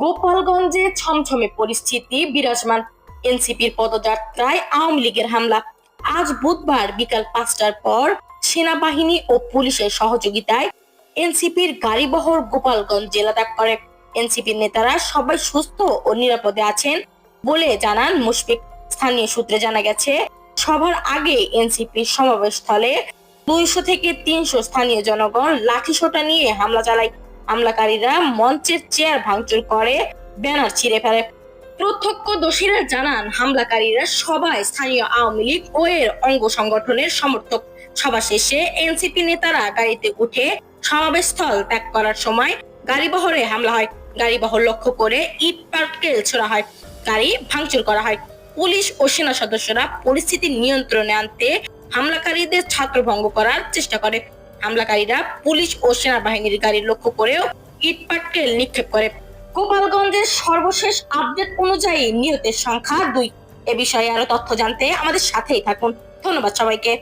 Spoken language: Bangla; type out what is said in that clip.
গোপালগঞ্জে ছমছমে পরিস্থিতি বিরাজমান। এনসিপির পদযাত্রায় আওয়ামী লীগের হামলা। আজ বুধবার বিকাল পাঁচটার পর সেনাবাহিনী ও পুলিশের সহযোগিতায় এনসিপির গাড়িবহর গোপালগঞ্জ জেলা ত্যাগ করে। এনসিপির নেতারা সবাই সুস্থ ও নিরাপদে আছেন বলে জানান মুশফিক। স্থানীয় সূত্রে জানা গেছে, সবার আগে এনসিপির সমাবেশস্থলে দুইশো থেকে তিনশো স্থানীয় জনগণ লাঠিসোঁটা নিয়ে হামলা চালায়। হামলাকারীরা মঞ্চের চেয়ার ভাঙচুর করে, ব্যানার ছিঁড়ে ফেলে। প্রত্যক্ষদর্শীরা জানান, হামলাকারীরা সবাই স্থানীয় আওয়ামী লীগ ও এর অঙ্গ সংগঠনের সমর্থক। সভা শেষে এনসিপি নেতারা গাড়িতে উঠে সমাবেশস্থল ত্যাগ করার সময় গাড়িবহরে হামলা হয়। গাড়িবহর লক্ষ্য করে ইট পাটকেল ছোড়া হয়। গাড়ি ভাঙচুর করা হয়। পুলিশ ও সেনা সদস্যরা পরিস্থিতি নিয়ন্ত্রণে আনতে হামলাকারীদের ছাত্রভঙ্গ করার চেষ্টা করে। হামলাকারীরা পুলিশ ও সেনাবাহিনীর গাড়ি লক্ষ্য করেও ইটপাটকেল নিক্ষেপ করে। গোপালগঞ্জের সর্বশেষ আপডেট অনুযায়ী নিহতের সংখ্যা দুই। এ বিষয়ে আরও তথ্য জানতে আমাদের সাথেই থাকুন। ধন্যবাদ সবাইকে।